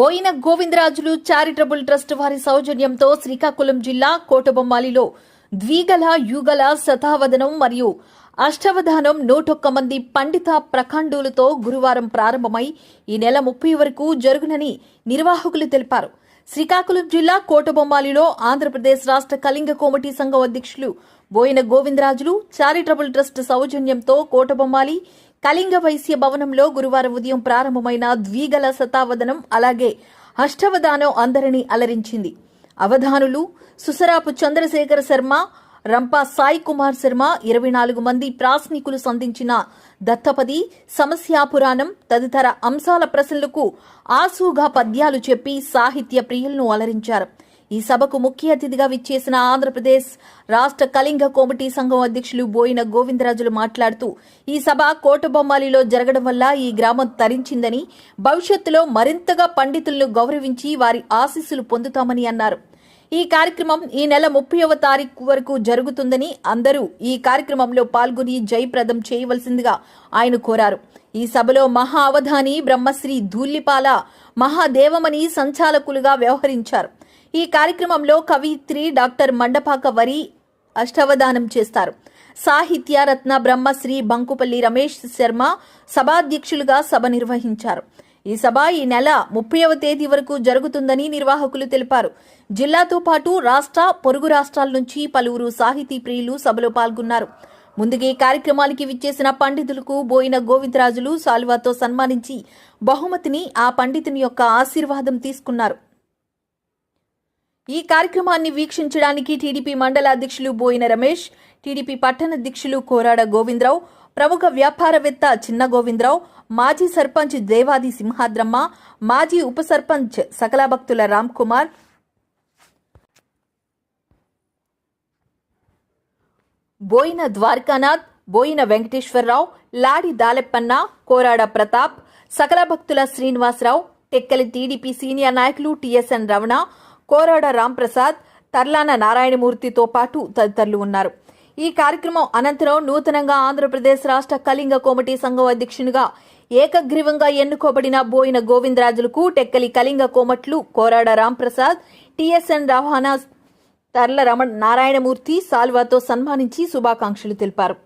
Boina Govindarajulu charitable trust వారి సౌజన్యంతో శ్రీకాకుళం జిల్లా కోటబొమ్మాలిలో ద్విగల యుగల శతావదనం మరియు అష్టవధానం నూటొక్క మంది పండిత ప్రఖండులతో గురువారం ప్రారంభమై ఈ నెల ముప్పై వరకు జరుగునని నిర్వాహకులు తెలిపారు. శ్రీకాకుళం జిల్లా కోటబొమ్మాలిలో ఆంధ్రప్రదేశ్ రాష్ట్ర కళింగ కోమటి సంఘం అధ్యక్షులు బోయిన గోవిందరాజులు చారిటబుల్ ట్రస్ట్ సౌజన్యంతో కోటబొమ్మాలి కళింగ వైశ్య భవనంలో గురువారం ఉదయం ప్రారంభమైన ద్విగల శతావదనం అలాగే అష్టవధానం అందరినీ అలరించింది. అవధానులు సుసరాపు చంద్రశేఖర శర్మ రంపా సాయి కుమార్ శర్మ ఇరవై నాలుగు మంది ప్రాసనికులు సంధించిన దత్తపది సమస్యాపురాణం తదితర అంశాల ప్రశ్నలకు ఆసూగా పద్యాలు చెప్పి సాహిత్య ప్రియులను అలరించారు. ఈ సభకు ముఖ్య అతిథిగా విచ్చేసిన ఆంధ్రప్రదేశ్ రాష్ట్ర కళింగ కోమటి సంఘం అధ్యక్షులు బోయిన గోవిందరాజులు మాట్లాడుతూ ఈ సభ కోటబొమ్మాలిలో జరగడం వల్ల ఈ గ్రామం తరించిందని భవిష్యత్తులో మరింతగా పండితులను గౌరవించి వారి ఆశీస్సులు పొందుతామని అన్నారు. ఈ కార్యక్రమం ఈ నెల ముప్పైవ తారీఖు వరకు జరుగుతుందని అందరూ ఈ కార్యక్రమంలో పాల్గొని జయప్రదం చేయవలసిందిగా ఆయన కోరారు. ఈ సభలో మహా అవధాని బ్రహ్మశ్రీ ధూల్లిపాల మహాదేవమని సంచాలకులుగా వ్యవహరించారు. ఈ కార్యక్రమంలో కవిత్రి డాక్టర్ మండపాక వరి అష్టవదానం చేస్తారు. సాహిత్య రత్న బ్రహ్మశ్రీ బంకుపల్లి రమేష్ శర్మ సభాధ్యక్షులుగా సభ నిర్వహించారు. ఈ సభ ఈ నెల ముప్పైవ తేదీ వరకు జరుగుతుందని నిర్వాహకులు తెలిపారు. జిల్లాతో పాటు రాష్ట్ర పొరుగు రాష్ట్రాల నుంచి పలువురు సాహితీ ప్రియులు సభలో పాల్గొన్నారు. ముందుగా ఈ కార్యక్రమానికి విచ్చేసిన పండితులకు బోయిన గోవిందరాజులు సాల్వాతో సన్మానించి బహుమతిని ఆ పండితుని యొక్క ఆశీర్వాదం తీసుకున్నారు. ఈ కార్యక్రమాన్ని వీక్షించడానికి టీడీపీ మండల అధ్యక్షులు బోయిన రమేష్ టీడీపీ పట్టణ అధ్యక్షులు కోరాడ గోవిందరావు ప్రముఖ వ్యాపారవేత్త చిన్న గోవిందరావు మాజీ సర్పంచ్ దేవాది సింహాద్రమ్మ మాజీ ఉప సర్పంచ్ సకలభక్తుల రామ్ కుమార్. బోయిన ద్వారకానాథ్ బోయిన వెంకటేశ్వరరావు లాడి దాలెప్పన్న కోరాడ ప్రతాప్ సకల భక్తుల శ్రీనివాసరావు టెక్కలి టీడీపీ సీనియర్ నాయకులు టిఎస్ఎన్ రమణ కోరాడ రాంప్రసాద్ తర్లాన నారాయణమూర్తితో పాటు తదితరులు ఉన్నారు. ఈ కార్యక్రమం అనంతరం నూతనంగా ఆంధ్రప్రదేశ్ రాష్ట్ర కళింగ కోమటి సంఘం అధ్యక్షునిగా ఏకగ్రీవంగా ఎన్నుకోబడిన బోయిన గోవిందరాజులకు టెక్కలి కళింగ కోమట్లు కోరాడ రాంప్రసాద్ టిఎస్ఎన్ రవాణా తర్ల రమణ నారాయణమూర్తి సాల్వాతో సన్మానించి శుభాకాంక్షలు తెలిపారు.